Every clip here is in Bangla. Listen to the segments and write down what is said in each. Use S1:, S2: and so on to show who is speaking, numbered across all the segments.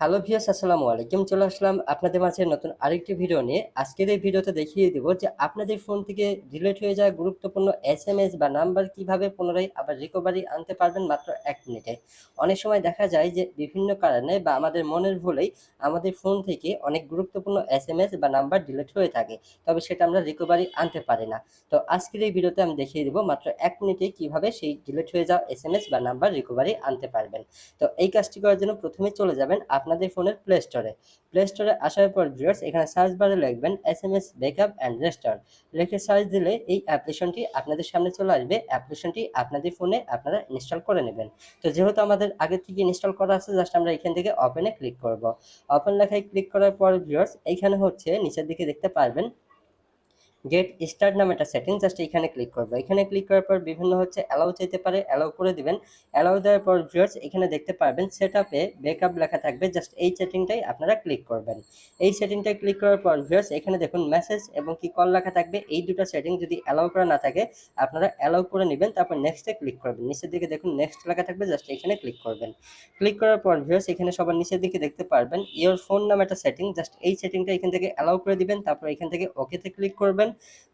S1: হ্যালো ভিউয়ার্স, আসসালামু আলাইকুম। চলে আসলাম আপনাদের মাঝে নতুন আরেকটি ভিডিও নিয়ে। আজকের এই ভিডিওতে দেখিয়ে দেব যে আপনাদের ফোন থেকে ডিলেট হয়ে যাওয়া গুরুত্বপূর্ণ এস এম এস বা নাম্বার কীভাবে পুনরায় আবার রিকভারি আনতে পারবেন মাত্র এক মিনিটে। অনেক সময় দেখা যায় যে বিভিন্ন কারণে বা আমাদের মনের ভুলেই আমাদের ফোন থেকে অনেক গুরুত্বপূর্ণ এস এম এস বা নাম্বার ডিলিট হয়ে থাকে, তবে সেটা আমরা রিকভারি আনতে পারি না। তো আজকের এই ভিডিওতে আমি দেখিয়ে দেব মাত্র এক মিনিটে কীভাবে সেই ডিলেট হয়ে যাওয়া এসএমএস বা নাম্বার রিকভারি আনতে পারবেন। তো এই কাজটি করার জন্য প্রথমে চলে যাবেন আপনাদের ফোনের প্লে স্টোরে প্লে স্টোরে আসার পর ভিউয়ার্স এখানে সার্চ বারে লিখবেন S M S backup and restore লিখে সার্চ দিলে এই অ্যাপ্লিকেশনটি আপনাদের সামনে চলে আসবে। অ্যাপ্লিকেশনটি আপনাদের ফোনে আপনারা ইনস্টল করে নেবেন। তো যেহেতু আমাদের আগে থেকে ইনস্টল করা আছে জাস্ট আমরা এখান থেকে ওপেনে ক্লিক করব। ওপেন লেখায় ক্লিক করার পর ভিউয়ার্স এইখানে হচ্ছে নিচের দিকে দেখতে পারবেন গেট স্টার্ট নামে একটা সেটিং জাস্ট এখানে ক্লিক করব। এখানে ক্লিক করার পর বিভিন্ন হচ্ছে অ্যালাউ চাইতে পারে অ্যালাউ করে দিবেন। অ্যালাউ দেওয়ার পর ভিউয়ার্স এখানে দেখতে পারবেন সেট আপে ব্যাকআপ লেখা থাকবে জাস্ট এই সেটিংটাই আপনারা ক্লিক করবেন। এই সেটিংটাই ক্লিক করার পর ভিউয়ার্স এখানে দেখুন মেসেজ এবং কি কল লেখা থাকবে, এই দুটো সেটিং যদি অ্যালাউ করা না থাকে, আপনারা অ্যালাউ করে নেবেন, তারপর নেক্সটে ক্লিক করবেন। নিচের দিকে দেখুন নেক্সট লেখা থাকবে জাস্ট এখানে ক্লিক করবেন। ক্লিক করার পর ভিউয়ার্স এখানে সবার নিচের দিকে দেখতে পারবেন ইওর ফোন নামে একটা সেটিং জাস্ট এই সেটিংটা এখান থেকে অ্যালাউ করে দিবেন, তারপর এখান থেকে ওকেতে ক্লিক করবেন।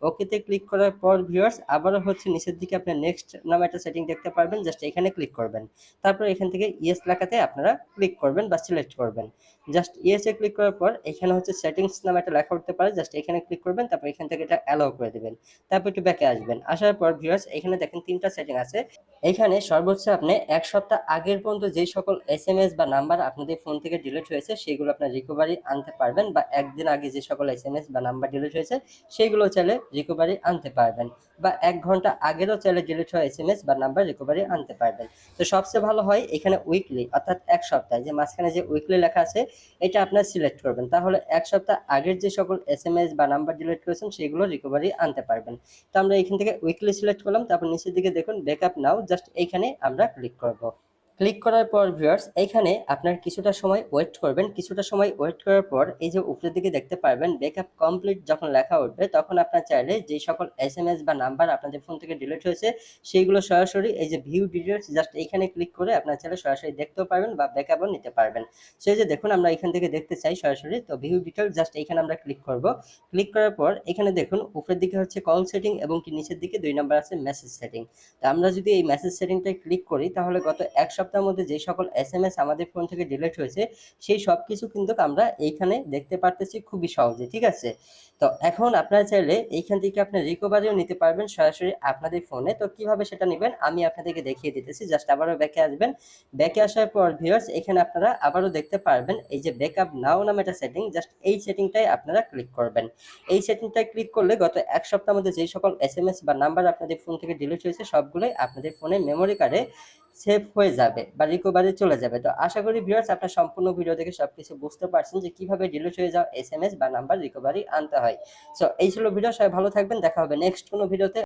S1: ওকেতে ক্লিক করার পর ভিউয়ার্স আবারও হচ্ছে নিচের দিকে আপনার নেক্সট নামে একটা সেটিং দেখতে পারবেন জাস্ট এখানে ক্লিক করবেন। তারপর এখান থেকে ইয়েস লেখাতে আপনারা ক্লিক করবেন বা সিলেক্ট করবেন। জাস্ট ইয়েসে ক্লিক করার পর এখানে হচ্ছে সেটিংস নামে একটা লেখা উঠতে পারে জাস্ট এখানে ক্লিক করবেন, তারপর এখান থেকে এটা অ্যালাউ করে দেবেন। তারপর একটু ব্যাকে আসবেন। আসার পর ভিউয়ার্স এখানে দেখেন তিনটা সেটিং আছে। এখানে সর্বোচ্চ আপনি এক সপ্তাহ আগের পর্যন্ত যেই সকল এস এম এস বা নাম্বার আপনাদের ফোন থেকে ডিলিট হয়েছে, সেগুলো আপনার রিকভারি আনতে পারবেন বা একদিন আগে যে সকল এস এম এস বা নাম্বার ডিলিট হয়েছে, সেইগুলো চাইলে রিকভারি আনতে পারবেন বা এক ঘণ্টা আগেরও চাইলে ডিলিট হওয়া এস এম এস বা নাম্বার রিকভারি আনতে পারবেন। তো সবচেয়ে ভালো হয় এখানে উইকলি অর্থাৎ এক সপ্তাহে যে মাঝখানে যে উইকলি লেখা আছে, এটা আপনার সিলেক্ট করবেন। তাহলে এক সপ্তাহ আগের যে সকল এস এম এস বা নাম্বার ডিলিট করেছেন, সেগুলো রিকভারি আনতে পারবেন। তো আমরা এখান থেকে উইকলি সিলেক্ট করলাম, তারপর নিচের দিকে দেখুন ব্যাকআপ নাও জাস্ট এইখানে আমরা ক্লিক করব। ক্লিক করার পর ভিউয়ার্স, এইখানে আপনার কিছুটা সময় ওয়েট করবেন। কিছুটা সময় ওয়েট করার পর এই যে উপরের দিকে দেখতে পারবেন, ব্যাকআপ কমপ্লিট যখন লেখা উঠবে, তখন আপনার চাইলে যে সকল এস এম এস বা নাম্বার আপনাদের ফোন থেকে ডিলিট হয়েছে, সেইগুলো সরাসরি এই যে ভিউ ডিটেলস জাস্ট এইখানে ক্লিক করে আপনার চাইলে সরাসরি দেখতেও পারবেন বা ব্যাকআপও নিতে পারবেন। সেই যে দেখুন, আমরা এখান থেকে দেখতে চাই সরাসরি, তো ভিউ ডিটেলস জাস্ট এইখানে আমরা ক্লিক করব। ক্লিক করার পর এখানে দেখুন, উপরের দিকে হচ্ছে কল সেটিং এবং কি নিচের দিকে দুই নাম্বার আছে মেসেজ সেটিং। তো আমরা যদি এই মেসেজ সেটিংটায় ক্লিক করি, তাহলে গত এক সপ্তাহের মধ্যে যে সকল এস এম এস আমাদের ফোন থেকে ডিলিট হয়েছে, সেই সব কিছু কিন্তু আমরা এইখানে দেখতে পারতেছি খুবই সহজে, ঠিক আছে? তো এখন আপনারা চাইলে এইখান থেকে আপনার রিকভারিও নিতে পারবেন সরাসরি আপনাদের ফোনে তো কীভাবে সেটা নেবেন আমি আপনাদেরকে দেখিয়ে দিতেছি জাস্ট আবারও ব্যাকে আসবেন। ব্যাকে আসার পর ভিউয়ার্স এখানে আপনারা আবারও দেখতে পারবেন এই যে ব্যাকআপ নাও নামে একটা সেটিং জাস্ট এই সেটিংটাই আপনারা ক্লিক করবেন। এই সেটিংটাই ক্লিক করলে গত এক সপ্তাহের মধ্যে যেই সকল এস এম এস বা নাম্বার আপনাদের ফোন থেকে ডিলিট হয়েছে, সবগুলোই আপনাদের ফোনে মেমোরি কার্ডে সেভ হয়ে যাবে বা রিকোভারি চলে যাবে। তো আশা করি ভিউয়ার্স আপনার সম্পূর্ণ ভিডিও দেখে সবকিছু বুঝতে পারছেন যে কীভাবে ডিলিট হয়ে যাওয়া এস এম এস বা নাম্বার রিকভারি আনতে হয়। সো এই ছিল ভিডিও সবাই ভালো থাকবেন, দেখা হবে নেক্সট কোনো ভিডিওতে